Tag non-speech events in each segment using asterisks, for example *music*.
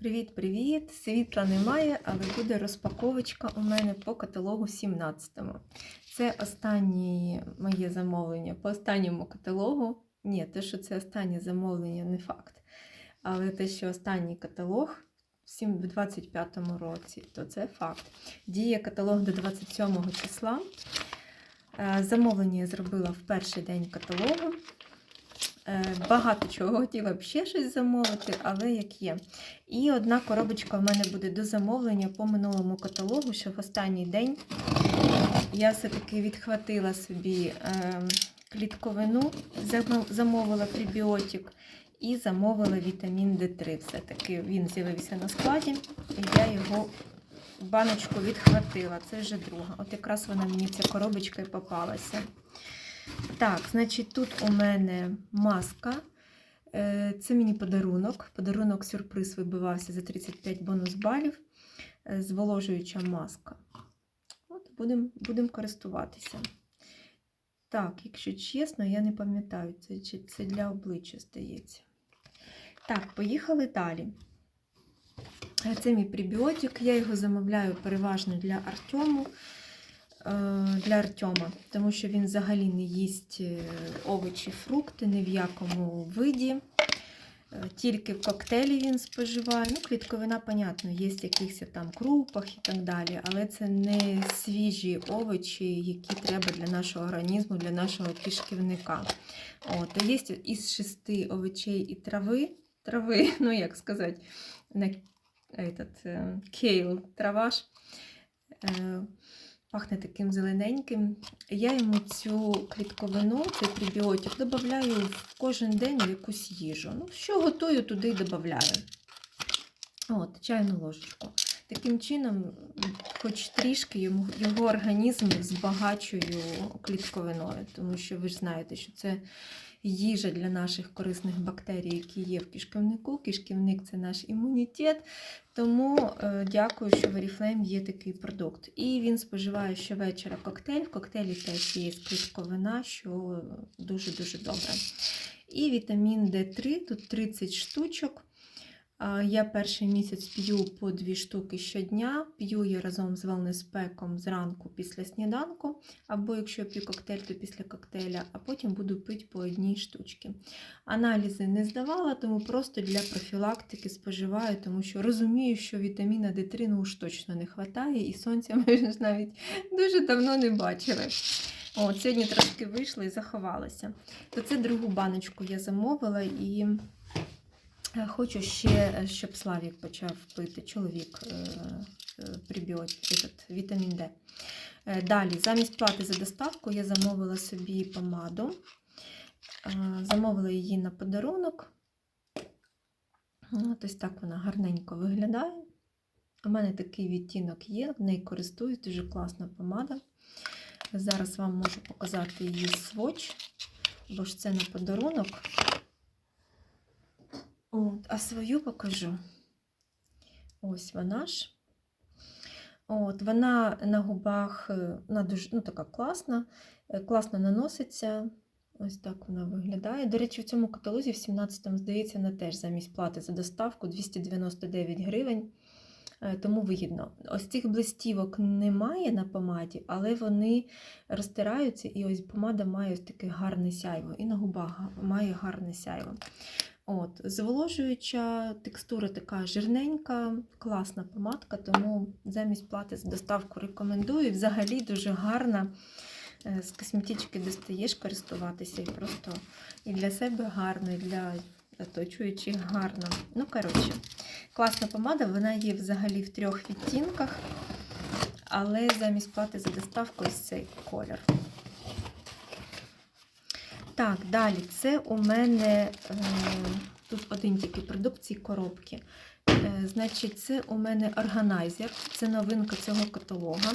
Привіт-привіт! Світла немає, але буде розпаковочка у мене по каталогу 17-му. Це останнє моє замовлення по останньому каталогу. Ні, те, що це останнє замовлення, не факт. Але те, що останній каталог в 25-му році, то це факт. Діє каталог до 27 числа. Е, Замовлення я зробила в перший день каталогу. Е, Багато чого хотіла б ще щось замовити, але як є. І одна коробочка в мене буде до замовлення по минулому каталогу, що в останній день я все-таки відхватила собі е, клітковину, замовила пребіотик і замовила вітамін D3. Все-таки він з'явився на складі, і я його баночку відхватила. Це вже друга. От якраз вона мені ця коробочка і попалася. Так, значить, тут у мене маска. Е, Це мені подарунок. Подарунок сюрприз вибивався за 35 бонус балів. Е, Зволожуюча маска. От будемо будем користуватися. Так, якщо чесно, я не пам'ятаю, це, це для обличчя здається. Так, поїхали далі. Е, Це мій пребіотик. Я його замовляю переважно для Артему для Артема, тому що він взагалі не їсть е, овочі, фрукти ні в якому виді. Е, Тільки в коктейлі він споживає. Ну, клітковина, понятно, є в якихось там крупах і так далі, але це не свіжі овочі, які треба для нашого організму, для нашого кишківника. От, є із шести овочей і трави, трави, *laughs* ну як сказати, на этот, е, кейл, трава ж. Е, пахне таким зелененьким. Я йому цю клітковину, цей пребіотик, додаю в кожен день в якусь їжу. Ну, що готую, туди й додаю. От, чайну ложечку. Таким чином, хоч трішки йому, його організм збагачую клітковиною, тому що ви ж знаєте, що це їжа для наших корисних бактерій, які є в кишківнику. Кишківник це наш імунітет. Тому е, дякую, що в Oriflame є такий продукт. І він споживає щовечора коктейль. В коктейлі теж є клітковина, що дуже-дуже добре. І вітамін D3, тут 30 штучок. Я перший місяць п'ю по дві штуки щодня. П'ю я разом з велнеспеком зранку після сніданку, або якщо я п'ю коктейль, то після коктейля, а потім буду пити по одній штучці. Аналізи не здавала, тому просто для профілактики споживаю, тому що розумію, що вітаміна D3 ну уж точно не вистачає, і сонця ми ж навіть дуже давно не бачили. О, сьогодні трошки вийшла і заховалася. То це другу баночку я замовила і хочу ще, е, щоб Славік почав пити чоловік е, е, этот, вітамін Д. Е, Далі, замість плати за доставку, я замовила собі помаду. Е, Замовила її на подарунок. Ось так вона гарненько виглядає. У мене такий відтінок є, в неї користуюсь, дуже класна помада. Зараз вам можу показати її сводч, бо ж це на подарунок. От, а свою покажу. Ось вона ж. От, вона на губах е, вона дуже ну, така класна, е, класно наноситься. Ось так вона виглядає. До речі, в цьому каталозі, в 17-му, здається, вона теж замість плати за доставку 299 гривень. Е, Тому вигідно. Ось цих блистівок немає на помаді, але вони розтираються, і ось помада має ось таке гарне сяйво. І на губах має гарне сяйво. От, Зволожуюча текстура така жирненька, класна помадка, тому замість плати за доставку рекомендую. Взагалі дуже гарна. Е, З косметички достаєш користуватися і просто і для себе гарно, і для оточуючих гарно. Ну, коротше, класна помада, вона є взагалі в трьох відтінках, але замість плати за доставку ось цей колір. Так, далі, це у мене е, тут один тільки продукт цієї коробки. Е, значить, це у мене органайзер, це новинка цього каталога.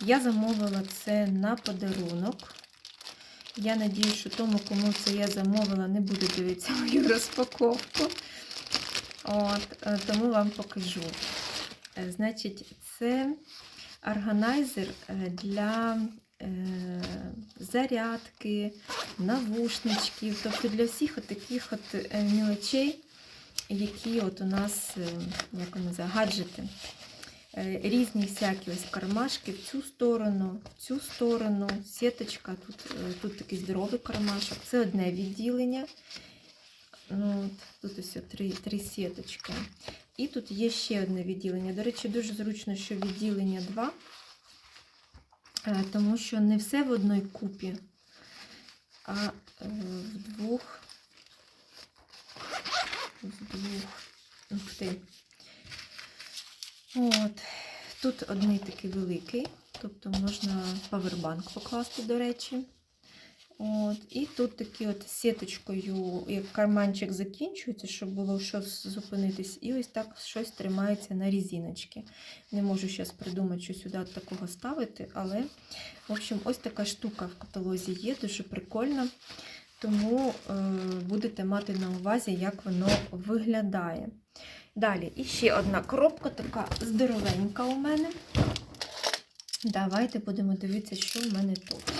Я замовила це на подарунок. Я надію, що тому, кому це я замовила, не буде дивитися мою розпаковку. От, е, тому вам покажу. Значить, це органайзер для зарядки, навушничків, тобто для всіх таких от е, мілочей, які от у нас, е, як вони називають, гаджети. Е, Різні всякі ось кармашки в цю сторону, в цю сторону, сіточка, тут, е, тут такий здоровий кармашок. Це одне відділення. Ну, тут ось три, три сіточки. І тут є ще одне відділення. До речі, дуже зручно, що відділення два, е, тому що не все в одній купі, а е, в двох. В двох. Ух ти. От. Тут одний такий великий, тобто можна павербанк покласти, до речі. От. І тут такі от сіточкою, як карманчик закінчується, щоб було щось зупинитись. І ось так щось тримається на різиночці. Не можу зараз придумати, що сюди такого ставити, але, в общем, ось така штука в каталозі є, дуже прикольна. Тому е, будете мати на увазі, як воно виглядає. Далі, і ще одна коробка, така здоровенька у мене. Давайте будемо дивитися, що в мене тут.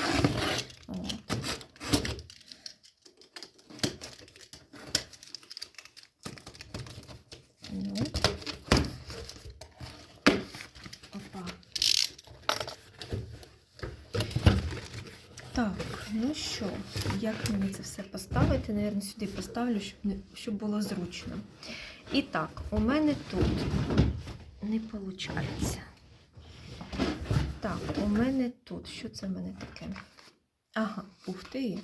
Ну. Опа. Так, ну що, як мені це все поставити? Наверно, сюди поставлю, щоб, не, щоб було зручно. І так, у мене тут не виходить. Так, у мене тут. Що це в мене таке? Ага, ух ти.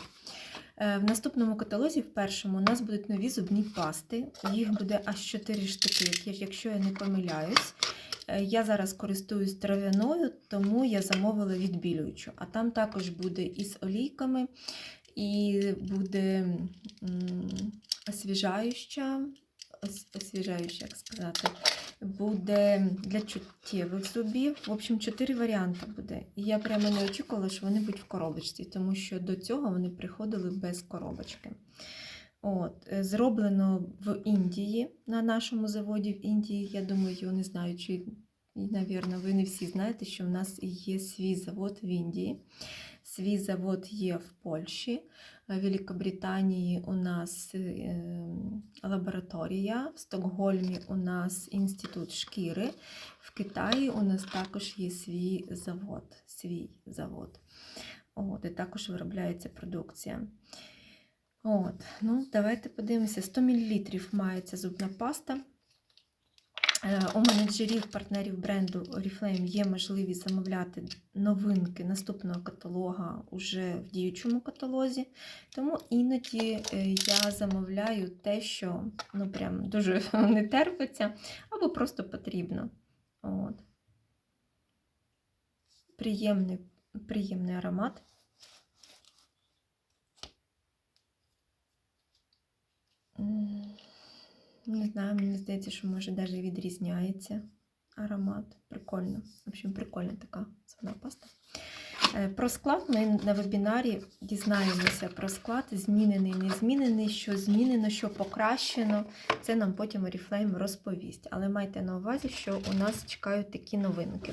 Е, В наступному каталозі, в першому, у нас будуть нові зубні пасти. Їх буде аж 4 штуки, якщо я не помиляюсь. Е, Я зараз користуюсь трав'яною, тому я замовила відбілюючу. А там також буде і з олійками, і буде освіжаюча, освіжаюча, як сказати, буде для чуттєвих зубів. В общем, чотири варіанти буде. І я прямо не очікувала, що вони будуть в коробочці, тому що до цього вони приходили без коробочки. От, е, зроблено в Індії, на нашому заводі в Індії. Я думаю, не знаю, чи, навірно, ви не всі знаєте, що в нас є свій завод в Індії. Свій завод є в Польщі, в Великобританії у нас е, лабораторія, в Стокгольмі у нас інститут шкіри, в Китаї у нас також є свій завод. Свій завод. От, і також виробляється продукція. От, ну, давайте подивимося. 100 мл має ця зубна паста. Е, У менеджерів, партнерів бренду Oriflame є можливість замовляти новинки наступного каталога уже в діючому каталозі. Тому іноді е, я замовляю те, що ну, прям дуже *laughs* не терпиться, або просто потрібно. От. Приємний, приємний аромат. Не знаю, мені здається, що може навіть відрізняється аромат. Прикольно. В общем, прикольна така зубна паста. Е, Про склад ми на вебінарі дізнаємося про склад, змінений, не змінений, що змінено, що покращено. Це нам потім Oriflame розповість. Але майте на увазі, що у нас чекають такі новинки.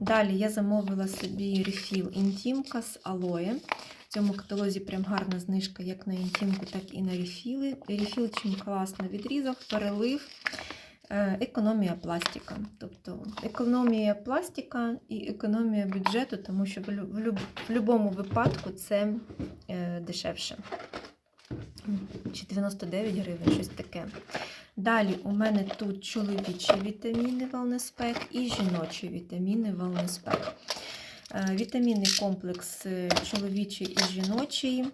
Далі я замовила собі рефіл інтімка з алоє. В цьому каталозі прям гарна знижка як на інтімку, так і на рефіли. Рефіл чим класно відрізав, перелив. Е, Економія пластика. Тобто економія пластика і економія бюджету, тому що в будь-якому випадку це е, дешевше. Чи 99 гривень, щось таке. Далі у мене тут чоловічі вітаміни Wellness Pack і жіночі вітаміни Wellness Pack. Е, Вітамінний комплекс е, чоловічий і жіночий е,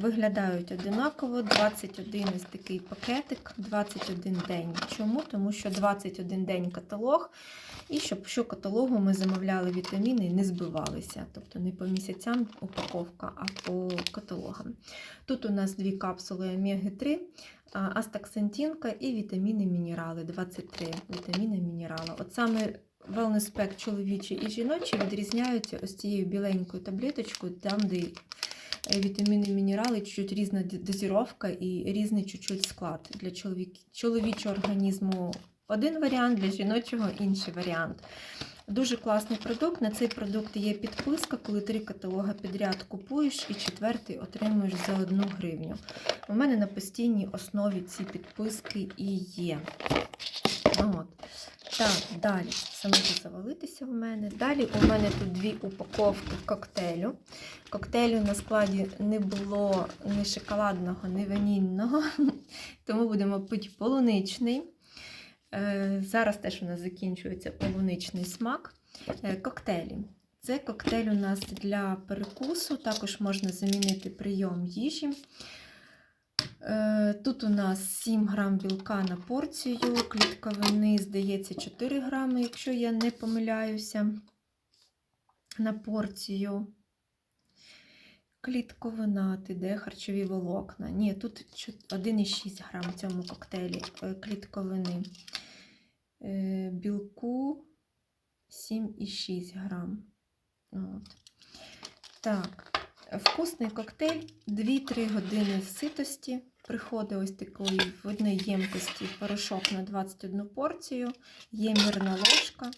виглядають одинаково. 21 ось такий пакетик, 21 день. Чому? Тому що 21 день каталог, і щоб що каталогу ми замовляли вітаміни і не збивалися. Тобто не по місяцям упаковка, а по каталогам. Тут у нас дві капсули омеги-3, а, астаксантинка і вітаміни мінерали. 23 вітаміни мінерали. От саме Pack чоловічі і жіночі відрізняються ось цією біленькою таблеточкою, там, де е, вітаміни мінерали, чуть-чуть різна дозіровка і різний чуть-чуть склад. Для чоловічого організму один варіант, для жіночого інший варіант. Дуже класний продукт. На цей продукт є підписка, коли три каталога підряд купуєш і четвертий отримуєш за одну гривню. У мене на постійній основі ці підписки і є. От. Так, далі. Може завалитися в мене. Далі у мене тут дві упаковки коктейлю. Коктейлю на складі не було ні шоколадного, ні ванільного, *laughs* тому будемо пити полуничний. Е, Зараз теж у нас закінчується полуничний смак. Е, Коктейлі. Це коктейль у нас для перекусу, також можна замінити прийом їжі. Е, Тут у нас 7 грам білка на порцію, клітковини, здається, 4 грами, якщо я не помиляюся, на порцію. Клітковина, де харчові волокна. Ні, тут 1,6 грам в цьому коктейлі е, клітковини. Е, Білку 7,6 грам. От. Так, вкусний коктейль, 2-3 години ситості. Приходить ось такої в одній ємкості порошок на 21 порцію, є мірна ложка,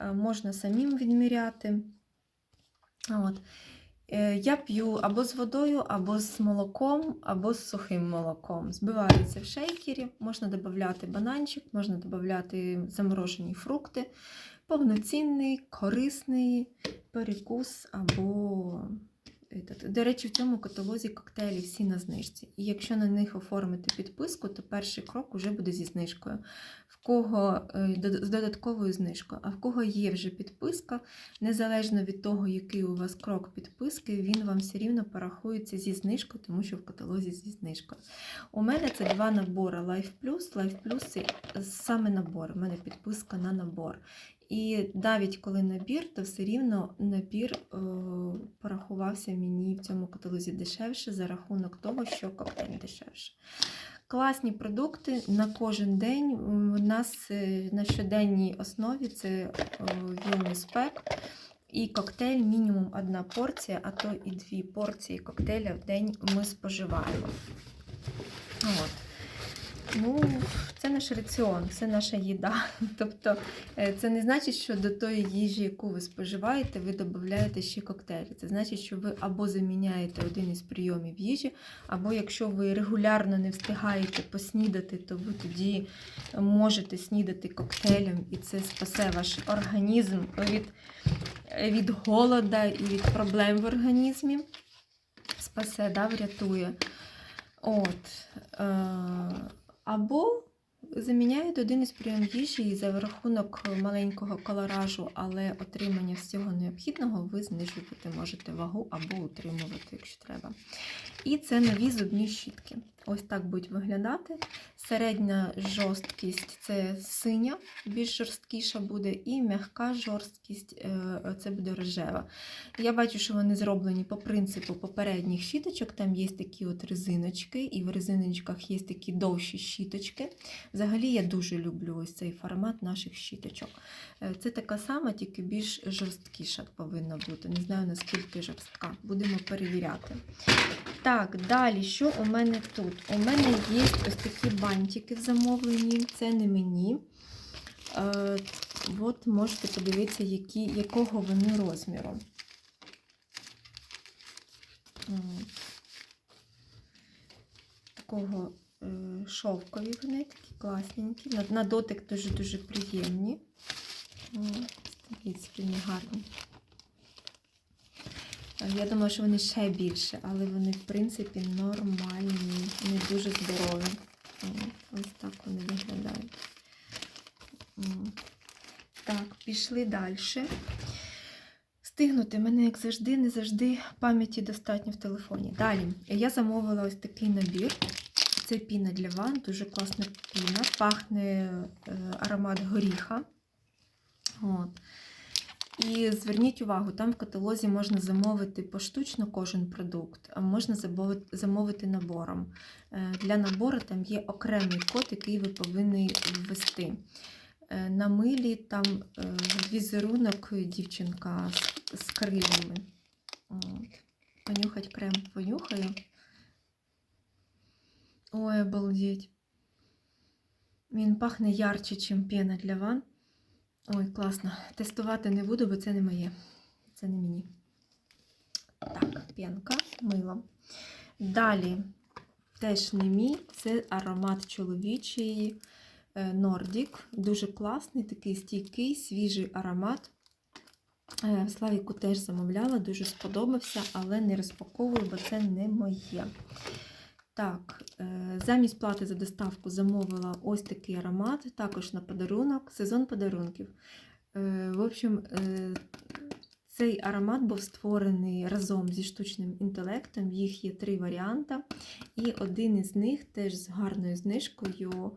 е, можна самим відміряти. От. Е, Я п'ю або з водою, або з молоком, або з сухим молоком. Збивається в шейкері, можна додати бананчик, можна додати заморожені фрукти. Повноцінний, корисний перекус або. До речі, в цьому каталозі коктейлі всі на знижці. І якщо на них оформити підписку, то перший крок вже буде зі знижкою. В кого е, з додатковою знижкою, а в кого є вже підписка, незалежно від того, який у вас крок підписки, він вам все рівно порахується зі знижкою, тому що в каталозі зі знижкою. У мене це два набори Life Plus. Life Plus це саме набор. У мене підписка на набор. І навіть коли набір, то все рівно набір е, порахувався мені в цьому каталозі дешевше за рахунок того, що коктейль дешевше. Класні продукти на кожен день. У нас е, на щоденній основі це е, Pack і коктейль мінімум одна порція, а то і дві порції коктейля в день ми споживаємо. От. Ну, це наш раціон, це наша їда. *laughs* Тобто е, це не значить, що до тої їжі, яку ви споживаєте, ви додаєте ще коктейлі. Це значить, що ви або заміняєте один із прийомів їжі, або якщо ви регулярно не встигаєте поснідати, то ви тоді можете снідати коктейлем, і це спасе ваш організм від, від голода і від проблем в організмі. Спасе, да, врятує. От. Е- або заміняють один із прийом їжі і за рахунок маленького колоражу, але отримання всього необхідного ви знижувати можете вагу або утримувати, якщо треба. І це нові зубні щітки. Ось так будуть виглядати. Середня жорсткість це синя, більш жорсткіша буде, і м'яка жорсткість е, це буде рожева. Я бачу, що вони зроблені по принципу попередніх щіточок. Там є такі от резиночки, і в резиночках є такі довші щіточки. Взагалі я дуже люблю ось цей формат наших щіточок. Е, Це така сама, тільки більш жорсткіша повинна бути. Не знаю наскільки жорстка. Будемо перевіряти. Так, далі, що у мене тут? У мене є ось такі бантики в замовленні, це не мені. Е, от можете подивитися, які, якого вони розміру. Такого шовкові вони такі класненькі. На, дотик дуже-дуже приємні. Такі спільні гарні. Е, Я думаю, що вони ще більше, але вони, в принципі, нормальні, не дуже здорові. Ось так вони виглядають. Так, пішли далі. Стигнути мене, як завжди, не завжди пам'яті достатньо в телефоні. Далі, я замовила ось такий набір. Це піна для ванн, дуже класна піна, пахне е, аромат горіха. От. І зверніть увагу, там в каталозі можна замовити поштучно кожен продукт, а можна замовити набором. Е, Для набору там є окремий код, який ви повинні ввести. Е, На милі там візерунок дівчинка з, з Понюхать крем понюхаю. Ой, обалдеть. Він пахне ярче, ніж пена для ванн. Ой, класно. Тестувати не буду, бо це не моє. Це не мені. Так, п'янка, мило. Далі, теж не мій, це аромат чоловічий е, Nordic. Дуже класний, такий стійкий, свіжий аромат. Е, Славіку теж замовляла, дуже сподобався, але не розпаковую, бо це не моє. Так, е, замість плати за доставку замовила ось такий аромат, також на подарунок, сезон подарунків. Е, В общем, е, цей аромат був створений разом зі штучним інтелектом. Їх є три варіанти, і один із них теж з гарною знижкою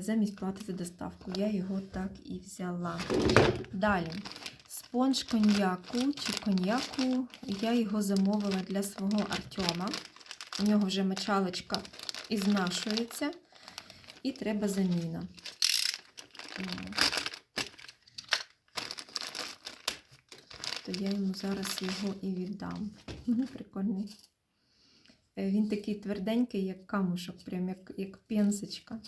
замість плати за доставку. Я його так і взяла. Далі. Спонж коньяку чи коньяку. Я його замовила для свого Артема. У нього вже мочалочка ізнашується, і треба заміна. То я йому зараз його і віддам. *laughs* Прикольний. Е, Він такий тверденький, як камушок, прям як, як пенсочка.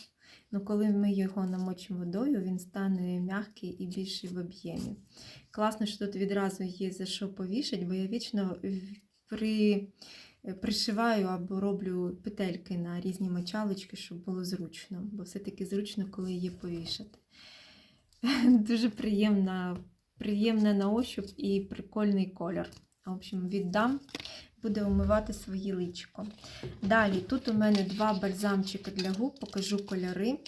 Ну, коли ми його намочимо водою, він стане м'який і більший в об'ємі. Класно, що тут відразу є за що повішать, бо я вічно при, пришиваю або роблю петельки на різні мочалочки, щоб було зручно. Бо все-таки зручно, коли є повішати. *laughs* Дуже приємна, приємна на ощуп і прикольний колір. В общем, віддам, буде умивати свої личко. Далі, тут у мене два бальзамчики для губ, покажу кольори.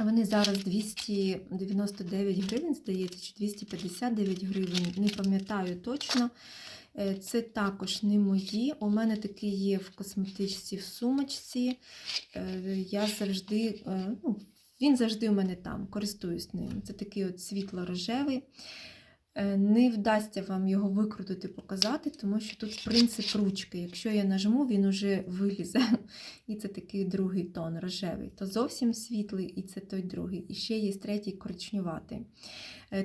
Вони зараз 299 гривень, здається, чи 259 гривень, не пам'ятаю точно. Е, Це також не мої. У мене такий є в косметичці в сумочці. Е, Я завжди, е, ну, він завжди у мене там, користуюсь ним. Це такий от світло-рожевий. Не вдасться вам його викрутити, показати, тому що тут принцип ручки. Якщо я нажму, він уже вилізе. І це такий другий тон рожевий. То зовсім світлий, і це той другий. І ще є третій коричневатий.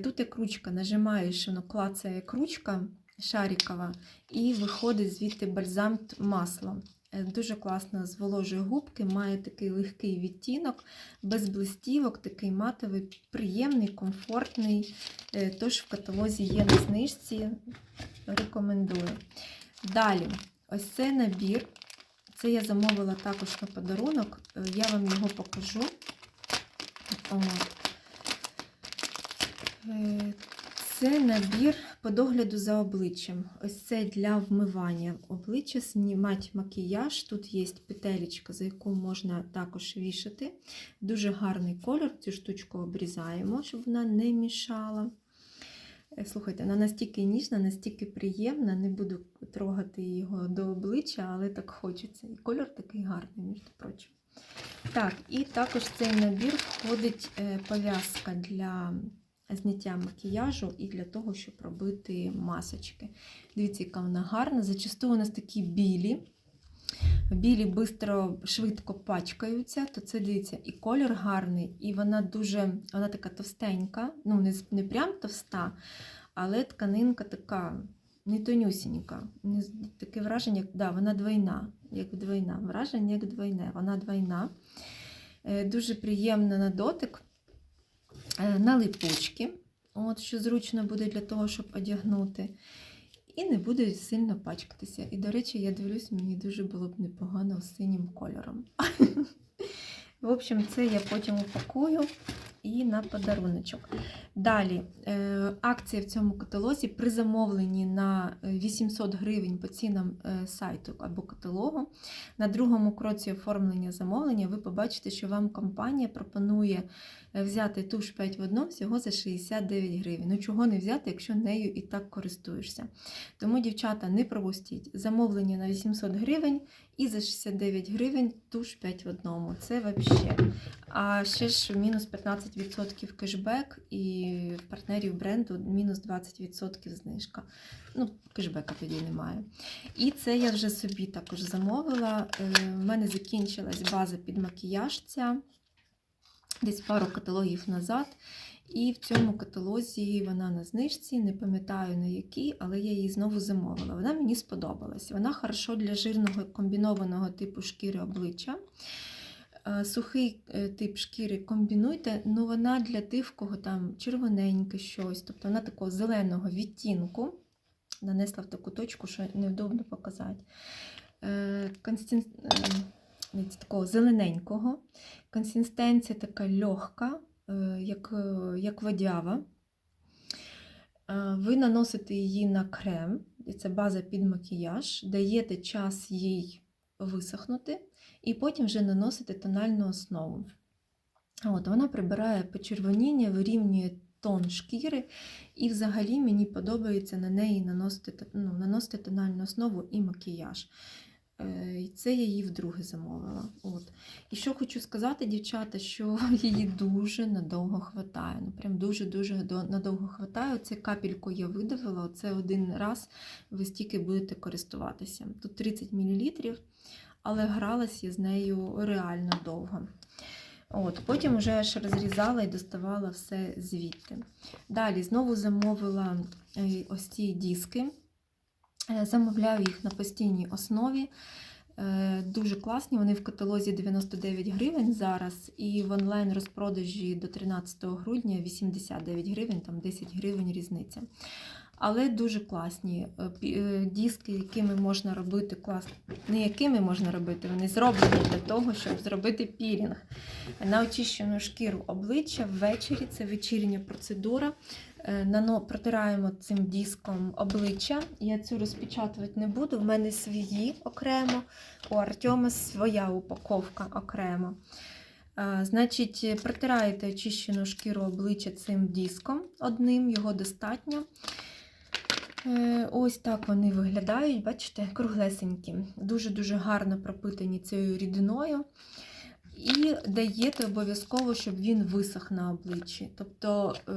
Тут як ручка нажимаєш, воно клацає як ручка шарикова, і виходить звідти бальзам маслом. Е, Дуже класно зволожує губки, має такий легкий відтінок, без блистівок, такий матовий, приємний, комфортний. Е, Тож в каталозі є на знижці. Рекомендую. Далі, ось цей набір. Це я замовила також на подарунок. Е, Я вам його покажу. Це набір по догляду за обличчям. Ось це для вмивання обличчя, знімати макіяж. Тут є петелечка, за яку можна також вішати. Дуже гарний колір. Цю штучку обрізаємо, щоб вона не мішала. Е, Слухайте, вона настільки ніжна, настільки приємна, не буду трогати його до обличчя, але так хочеться. І кольор такий гарний, між прочим. Так, і також в цей набір входить е, пов'язка для зняття макіяжу і для того, щоб робити масочки. Дивіться, яка вона гарна. Зачасту у нас такі білі. Білі бистро, швидко пачкаються, то це дивіться, і колір гарний, і вона дуже, вона така товстенька, ну не, не прям товста, але тканинка така не тонюсінька. Таке враження, як да, вона двойна, як двойна. Враження як двойне, вона двойна. Е, Дуже приємна на дотик, на липучки, от, що зручно буде для того, щоб одягнути. І не буде сильно пачкатися. І, до речі, я дивлюсь, мені дуже було б непогано з синім кольором. *laughs* В общем, це я потім упакую і на подаруночок. Далі, е, акція в цьому каталозі при замовленні на е, 800 гривень по цінам е, сайту або каталогу. На другому кроці оформлення замовлення ви побачите, що вам компанія пропонує е, взяти туш 5 в 1 всього за 69 гривень. Ну чого не взяти, якщо нею і так користуєшся. Тому, дівчата, не пропустіть замовлення на 800 гривень і за 69 гривень туш 5 в одному. Це взагалі. А ще ж мінус 15% кешбек і в партнерів бренду мінус 20% знижка. Ну, кешбека тоді немає. І це я вже собі також замовила. Е, У мене закінчилась база під макіяж ця десь пару каталогів назад. І в цьому каталозі вона на знижці, не пам'ятаю на якій, але я її знову замовила. Вона мені сподобалась. Вона хорошо для жирного комбінованого типу шкіри обличчя. Е, Сухий е, тип шкіри комбінуйте, ну вона для тих, в кого там червоненьке щось, тобто вона такого зеленого відтінку. Нанесла в таку точку, що невдобно показати. Е, консистен... такого зелененького. Консистенція така легка, як, е, як водява. Е, Ви наносите її на крем, і це база під макіяж, даєте час їй висохнути, і потім вже наносите тональну основу. От, вона прибирає почервоніння, вирівнює тон шкіри, і взагалі мені подобається на неї наносити, ну, наносити тональну основу і макіяж. Е, це я її вдруге замовила. От. І що хочу сказати, дівчата, що *laughs* її дуже надовго хватає. Ну, прям дуже-дуже надовго хватає. Оце капельку я видавила, оце один раз ви стільки будете користуватися. Тут 30 мл, але гралась я з нею реально довго. От, потім вже аж розрізала і доставала все звідти. Далі знову замовила е, ось ці диски. Е, Замовляю їх на постійній основі. Е, Дуже класні, вони в каталозі 99 гривень зараз, і в онлайн розпродажі до 13 грудня 89 гривень, там 10 гривень різниця. Але дуже класні Е, диски, якими можна робити клас, не якими можна робити, вони зроблені для того, щоб зробити пілінг на очищену шкіру обличчя ввечері. Це вечірня процедура. Е, Нано протираємо цим диском обличчя. Я цю розпечатувати не буду. В мене свої окремо, у Артема своя упаковка окремо. Е, Значить, протираєте очищену шкіру обличчя цим диском одним, його достатньо. Е, Ось так вони виглядають, бачите, круглесенькі. Дуже-дуже гарно пропитані цією рідиною. І даєте обов'язково, щоб він висох на обличчі. Тобто е,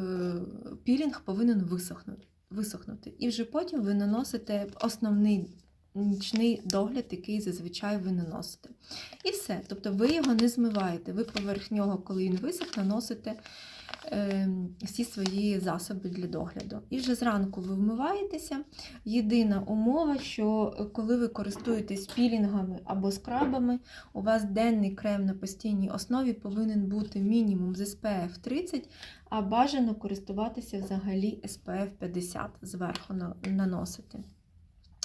пілінг повинен висохнути. висохнути. І вже потім ви наносите основний нічний догляд, який зазвичай ви наносите. І все. Тобто ви його не змиваєте. Ви поверх нього, коли він висох, наносите всі свої засоби для догляду. І вже зранку ви вмиваєтеся. Єдина умова, що е, коли ви користуєтесь пілінгами або скрабами, у вас денний крем на постійній основі повинен бути мінімум з SPF 30, а бажано користуватися взагалі SPF 50 зверху на- наносити.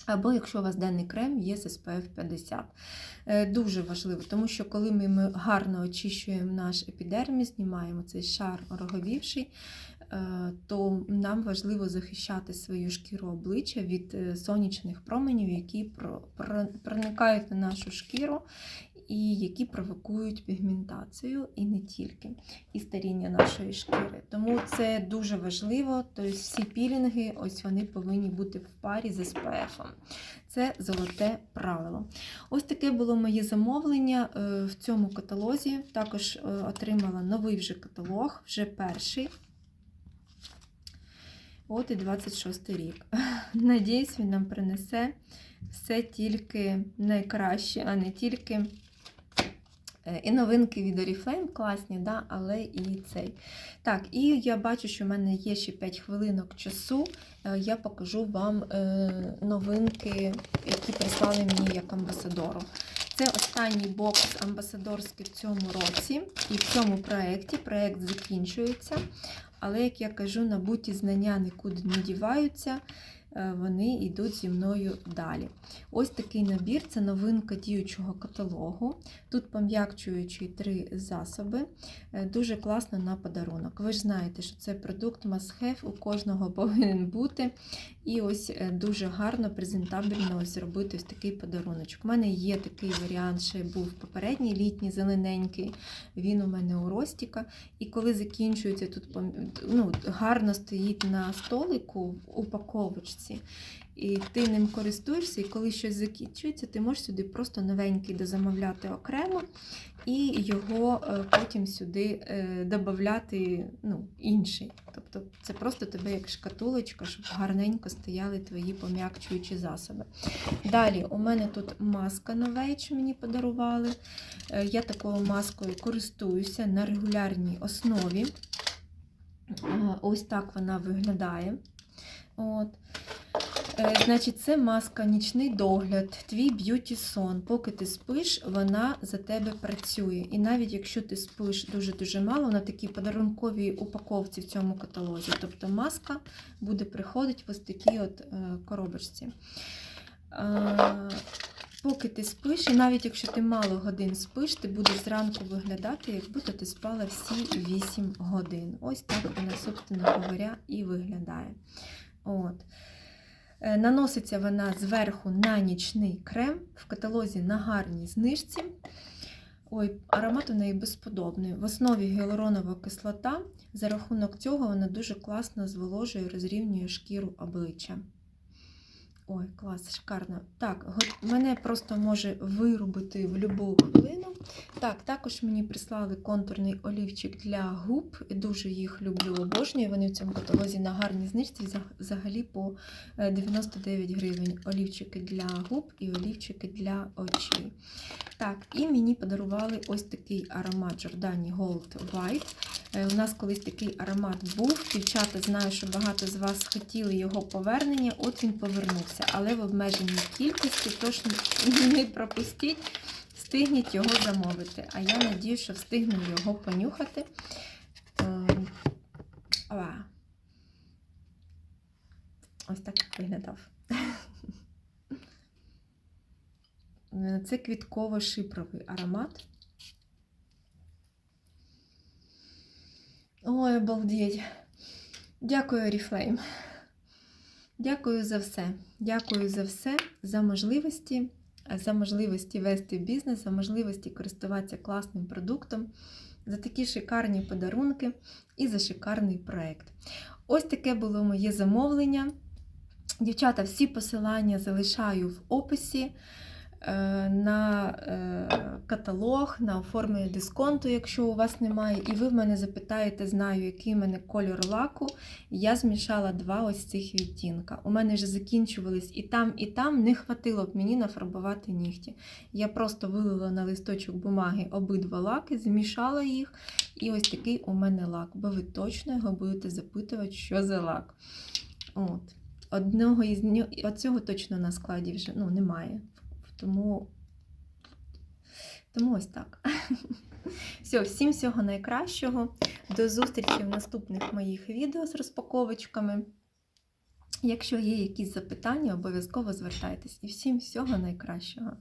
Або якщо у вас денний крем є з SPF 50. Е, Дуже важливо, тому що коли ми, гарно очищуємо наш епідерміс, знімаємо цей шар роговівший, е, то нам важливо захищати свою шкіру обличчя від е, сонячних променів, які про- про- проникають на нашу шкіру і які провокують пігментацію і не тільки, і старіння нашої шкіри. Тому це дуже важливо. Тобто всі пілінги, ось вони повинні бути в парі з SPF. Це золоте правило. Ось таке було моє замовлення е, в цьому каталозі. Також е, отримала новий вже каталог, вже перший. От і 26 рік. *laughs* Надіюсь, він нам принесе все тільки найкраще, а не тільки і новинки від Oriflame класні, да, але і цей. Так, і я бачу, що в мене є ще 5 хвилинок часу. Е, Я покажу вам е, новинки, які прислали мені як амбасадору. Це останній бокс амбасадорський в цьому році і в цьому проєкті. Проєкт закінчується. Але, як я кажу, набуті знання нікуди не діваються, е, вони йдуть зі мною далі. Ось такий набір це новинка діючого каталогу. Тут пом'якчуючі три засоби. Е, Дуже класно на подарунок. Ви ж знаєте, що це продукт must-have, у кожного *laughs* повинен бути. І ось е, дуже гарно, презентабельно ось робити ось такий подаруночок. У мене є такий варіант, ще був попередній літній зелененький. Він у мене у Ростіка. І коли закінчується тут ну, гарно стоїть на столику в упаковочці. І ти ним користуєшся, і коли щось закінчується, ти можеш сюди просто новенький дозамовляти окремо і його е, потім сюди е, додати ну, інший. Тобто це просто тебе як шкатулочка, щоб гарненько стояли твої пом'якчуючі засоби. Далі у мене тут маска новейч мені подарували. Е, Я такою маскою користуюся на регулярній основі. Ось так вона виглядає. От. Е, Значить, це маска нічний догляд, твій б'юті сон. Поки ти спиш, вона за тебе працює. І навіть якщо ти спиш дуже-дуже мало, в такій подарунковій упаковці в цьому каталозі. Тобто маска буде приходити в ось такій от е, коробочці. Поки ти спиш, і навіть якщо ти мало годин спиш, ти будеш зранку виглядати, як будто ти спала всі 8 годин. Ось так вона, собственно говоря, і виглядає. От. Е, Наноситься вона зверху на нічний крем в каталозі на гарній знижці. Ой, аромат у неї безподобний. В основі гіалуронова кислота. За рахунок цього вона дуже класно зволожує, розрівнює шкіру обличчя. Ой, клас, шикарно. Так, мене просто може вирубити в будь-яку хвилину. Так, також мені прислали контурний олівчик для губ. Дуже їх люблю, обожнюю. Вони в цьому каталозі на гарній знижці взагалі по е, 99 гривень. Олівчики для губ і олівчики для очей. Так, і мені подарували ось такий аромат Giordani Gold White. Е, У нас колись такий аромат був. Дівчата, знаю, що багато з вас хотіли його повернення. От він повернувся, але в обмеженій кількості, тож *laughs* не пропустіть, встигніть його замовити. А я надію, що встигну його понюхати. Ем. Ось так виглядав. Е, Це квітково-шипровий аромат. Ой, обалдеть. Дякую, Oriflame. Дякую за все. Дякую за все, за можливості, за можливості вести бізнес, за можливості користуватися класним продуктом, за такі шикарні подарунки і за шикарний проект. Ось таке було моє замовлення. Дівчата, всі посилання залишаю в описі на е, каталог, на оформлення дисконту, якщо у вас немає. І ви в мене запитаєте, знаю, який в мене кольор лаку. Я змішала два ось цих відтінка. У мене вже закінчувались і там, і там не хватило б мені нафарбувати нігті. Я просто вилила на листочок бумаги обидва лаки, змішала їх, і ось такий у мене лак. Бо ви точно його будете запитувати, що за лак. От. Одного із оцього точно на складі вже ну, немає. Тому, тому ось так. *laughs* Все, всім всього найкращого. До зустрічі в наступних моїх відео з розпаковочками. Якщо є якісь запитання, обов'язково звертайтесь. І всім всього найкращого.